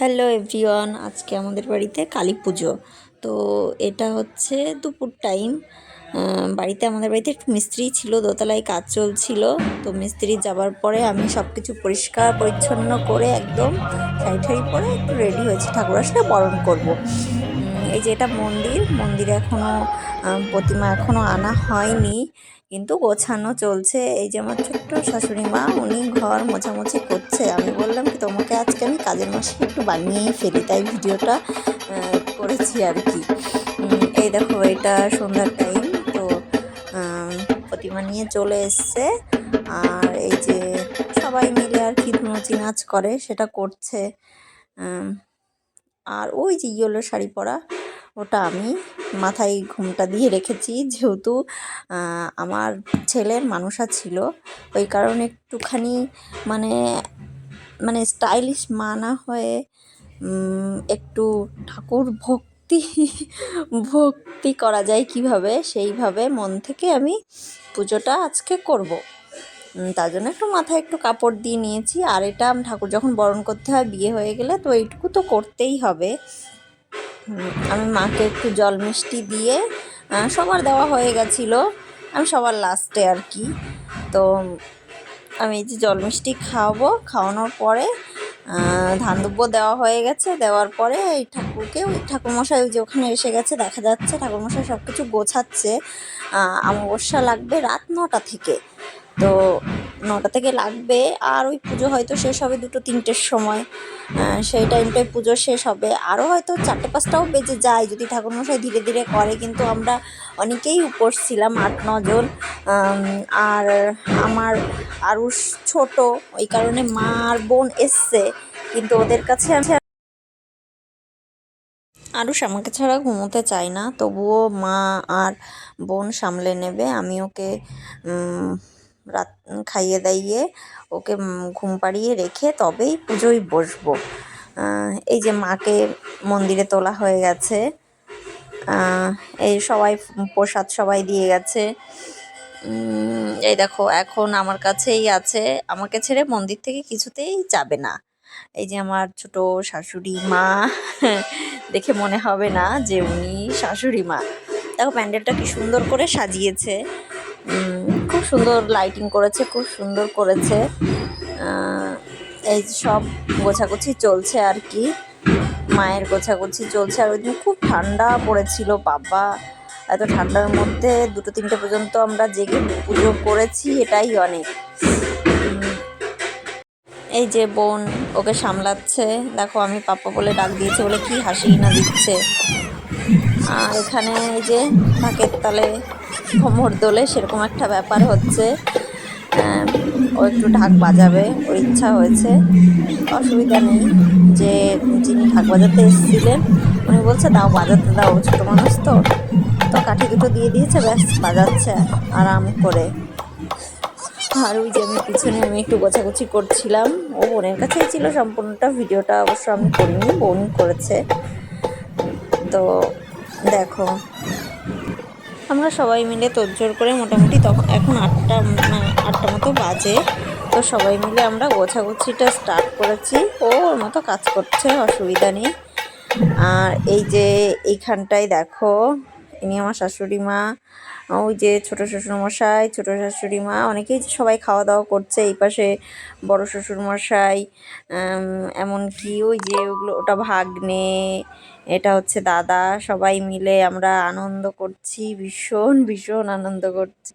Hello everyone, আজকে আমাদের বাড়িতে কালী পুজো। তো এটা হচ্ছে দুপুর টাইম। বাড়িতে আমাদের বাড়িতে একটু মিস্ত্রি ছিল, দোতলায় কাজ চলছিল। তো মিস্ত্রি যাবার পরে আমি সব কিছু পরিষ্কার পরিচ্ছন্ন করে একদম শাড়ি ঠাড়ি পরে একটু রেডি হয়েছি। ঠাকুর আসলে বরণ করব। এই যে এটা মন্দির, মন্দিরে এখনও প্রতিমা এখনও আনা হয়নি, কিন্তু গোছানো চলছে। এই যে আমার ছোট্ট শাশুড়ি মা, উনি ঘর মোছামুছি করছে। আমি বললাম কি, তোমাকে আজকে আমি কাজের মাসে একটু বানিয়েই ফেলি। তাই ভিডিওটা করেছি আর কি। এই দেখো, এটা সন্ধ্যার টাইম তো প্রতিমা নিয়ে চলে এসছে। আর এই যে সবাই মিলে আর কি নাচি নাচ করে, সেটা করছে। আর ওই যে ইয়েলো শাড়ি পরা, ওটা আমি মাথায় ঘুমটা দিয়ে রেখেছি। যেহেতু আমার ছেলের মানসা ছিল, ওই কারণে একটুখানি মানে মানে স্টাইলিশ মানা হয়ে একটু ঠাকুর ভক্তি ভক্তি করা যায় কীভাবে, সেইভাবে মন থেকে আমি পুজোটা আজকে করব। তার জন্য একটু মাথায় একটু কাপড় দিয়ে নিয়েছি। আর এটা ঠাকুর যখন বরণ করতে হয় বিয়ে হয়ে গেলে তো এইটুকু তো করতেই হবে। আমি মাকে একটু জল মিষ্টি দিয়ে সবার দেওয়া হয়ে গেছিল। আমি সবার লাস্টে আর কি। তো আমি এই যে জল মিষ্টি খাওয়াবো খাওয়ানোর পরে আহ, ধান দুব্বো দেওয়া হয়ে গেছে। দেওয়ার পরে এই ঠাকুরকে ওই ঠাকুরমশাই ওই যে ওখানে এসে গেছে দেখা যাচ্ছে ঠাকুরমশাই সব কিছু গোছাচ্ছে। আহ, অমাবস্যা লাগবে রাত নটা থেকে। তো নটা থেকে লাগবে, আর ওই পুজো হয়তো শেষ হবে দুটো তিনটের সময়। সেই টাইমটায় পুজো শেষ হবে। আরও হয়তো চারটে পাঁচটাও বেজে যায় যদি ঠাকুরমশাই ধীরে ধীরে করে, কিন্তু আমরা অনেকেই উপোস ছিলাম, আট নজন আর আমার আরও ছোট, ওই কারণে মা আর বোন এসছে, কিন্তু ওদের কাছে আমি আরুষ আমাকে ছাড়া ঘুমোতে চায় না, তবুও মা আর বোন সামলে নেবে। আমি ওকে রাত, খাইয়ে দাইয়ে ওকে ঘুম পাড়িয়ে রেখে তবেই পুজোয় বসবো। এই যে মাকে মন্দিরে তোলা হয়ে গেছে। এই সবাই প্রসাদ সবাই দিয়ে গেছে। এই দেখো, এখন আমার কাছেই আছে। আমাকে ছেড়ে মন্দির থেকে কিছুতেই যাবে না। এই যে আমার ছোট শাশুড়ি মা, দেখে মনে হবে না যে উনি শাশুড়ি মা। দেখো প্যান্ডেলটা কি সুন্দর করে সাজিয়েছে। খুব সুন্দর লাইটিং করেছে, খুব সুন্দর করেছে। এই সব গোছাগুছি চলছে আর কি। মায়ের গোছাগুছি চলছে আর ওই দিন খুব ঠান্ডা পড়েছিল, বাবা। এত ঠান্ডার মধ্যে দুটো তিনটে পর্যন্ত আমরা জেগে পুজো করেছি, এটাই অনেক। এই যে বোন ওকে সামলাচ্ছে। দেখো, আমি পাপা বলে ডাক দিয়েছে বলে কি হাসি না দিচ্ছে। আর এখানে এই যে ঢাকের তালে কোমর দোলে সেরকম একটা ব্যাপার হচ্ছে। ও একটু ঢাক বাজাবে, ওর ইচ্ছা হয়েছে। অসুবিধা নেই যে যিনি ঢাক বাজাতে এসেছিলেন, উনি বলছে, দাও বাজাতে দাও, ছোটো মানুষ তো। তো কাঠি দুটো দিয়ে দিয়েছে, ব্যাস, বাজাচ্ছে আরাম করে। আর ওই যে আমি পিছনে আমি একটু গোছাগুছি করছিলাম, ও বোনের কাছেই ছিল সম্পূর্ণটা, ভিডিওটা অবশ্য আমি করিনি, বোন করেছে। তো দেখো আমরা সবাই মিলে তোড়জোড় করে মোটামুটি তখন এখন আটটা মানে আটটা মতো বাজে। তো সবাই মিলে আমরা গোছাগুছিটা স্টার্ট করেছি। ও ওর মতো কাজ করছে, অসুবিধা নেই। আর এই যে এইখানটায় দেখো ইনি আমার শাশুড়ি মা, ওই যে ছোটো শ্বশুরমশাই, ছোটো শাশুড়ি মা, অনেকেই সবাই খাওয়া দাওয়া করছে, এই পাশে বড়ো শ্বশুরমশাই এমনকি ওই যে ওগুলো, ওটা ভাগ্নে, এটা হচ্ছে দাদা, সবাই মিলে আমরা আনন্দ করছি, ভীষণ ভীষণ আনন্দ করছি।